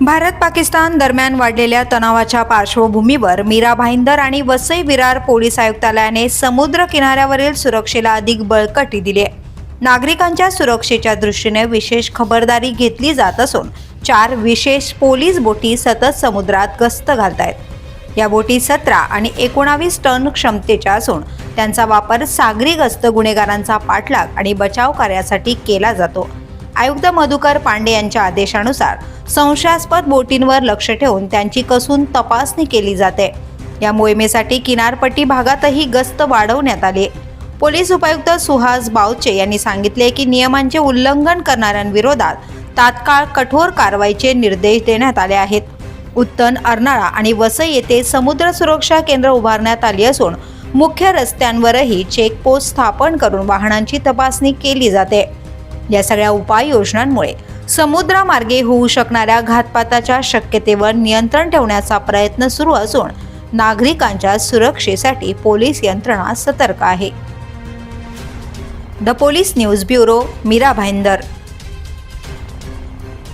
भारत पाकिस्तान दरम्यान वाढलेल्या तणावाच्या पार्श्वभूमीवर मीरा भाईंदर आणि वसई विरार पोलीस आयुक्तालयाने समुद्र किनाऱ्यावरील सुरक्षेला अधिक बळकटी दिली आहे. नागरिकांच्या सुरक्षेच्या दृष्टीने विशेष खबरदारी घेतली जात असून चार विशेष पोलीस बोटी सतत समुद्रात गस्त घालत आहेत या बोटी सतरा आणि एकोणावीस टन क्षमतेच्या असून त्यांचा वापर सागरी गस्त गुन्हेगारांचा पाठलाग आणि बचाव कार्यासाठी केला जातो. आयुक्त मधुकर पांडे यांच्या आदेशानुसार संशयास्पद बोटींवर लक्ष ठेवून त्यांची कसून तपासणी केली जाते. या मोहिमेसाठी किनारपट्टी भागातही गस्त वाढवण्यात आली पोलीस उपायुक्त सुहास बावचे यांनी सांगितले की नियमांचे उल्लंघन करणाऱ्यांविरोधात तात्काळ कठोर कारवाईचे निर्देश देण्यात आले आहेत. उत्तन अर्नाळा आणि वसई येथे समुद्र सुरक्षा केंद्र उभारण्यात आली असून मुख्य रस्त्यांवरही चेकपोस्ट स्थापन करून वाहनांची तपासणी केली जाते. या सगळ्या उपाययोजनांमुळे समुद्रामार्गे होऊ शकणाऱ्या घातपाताच्या शक्यतेवर नियंत्रण ठेवण्याचा प्रयत्न सुरू असून नागरिकांच्या सुरक्षेसाठी पोलीस यंत्रणा सतर्क आहे. The police news bureau Mira Bhayandar.